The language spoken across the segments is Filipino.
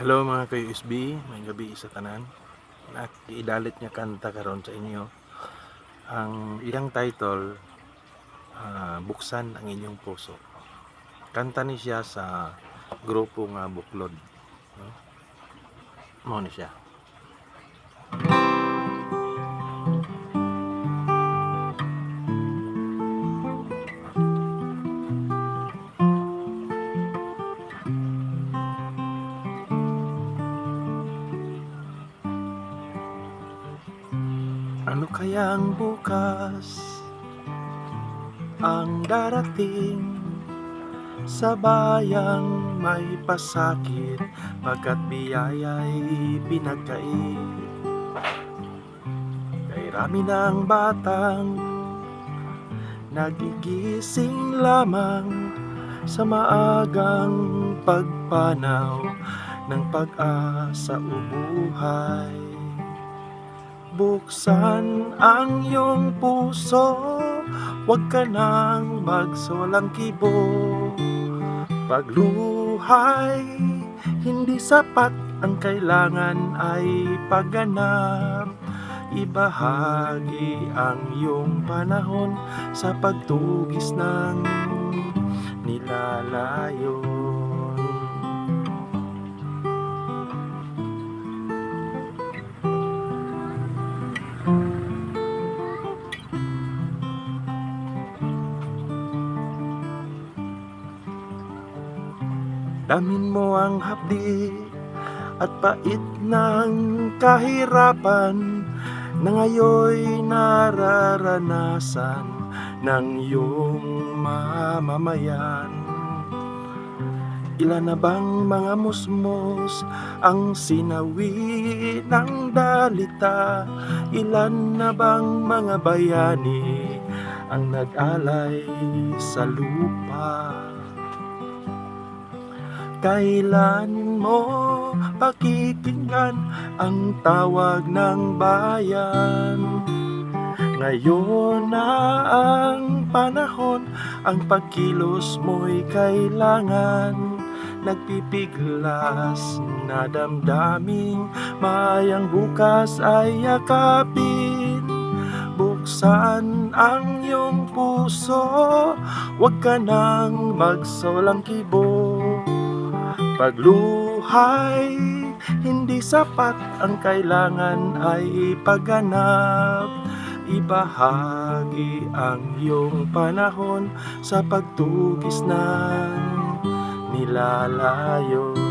Hello mga ka-USB, may gabi sa tanan. At idalit niya kanta karon sa inyo. Ang iyang title, ah, Buksan ang inyong puso. Kanta ni siya sa grupo nga Buklod. No? Mo ni siya. Ano kayang bukas ang darating sa bayang may pasakit pagkat biyaya'y pinagkait? Kay rami ng batang nagigising lamang sa maagang pagpanaw ng pag-asa o buhay Buksan ang iyong puso. Huwag ka nang magsolang kibo. Pagluhay Hindi sapat ang kailangan ay pagganap. Ibahagi ang iyong panahon Sa pagtugis ng nilalayon Damin mo ang hapdi at pait ng kahirapan na ngayon nararanasan ng iyong mamamayan. Ilan na bang mga musmos ang sinawi ng dalita? Ilan na bang mga bayani ang nag-alay sa lupa? Kailan mo pakikinggan ang tawag ng bayan? Ngayon na ang panahon, ang pagkilos mo'y kailangan. Nagpipiglas na damdaming mayang bukas ay yakapin. Buksan ang iyong puso, huwag ka nang magsolang kibo Pagluhay, hindi sapat ang kailangan ay pagganap Ibahagi ang iyong panahon sa pagtugis ng nilalayon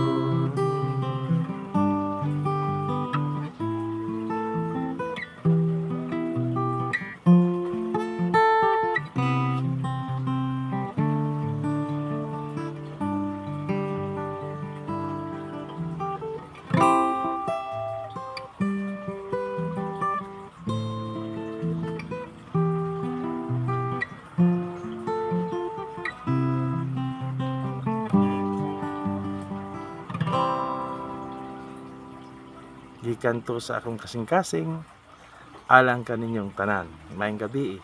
Gikan to sa akong kasing-kasing alang kaninyong tanan. Maayong gabi.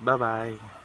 Bye-bye.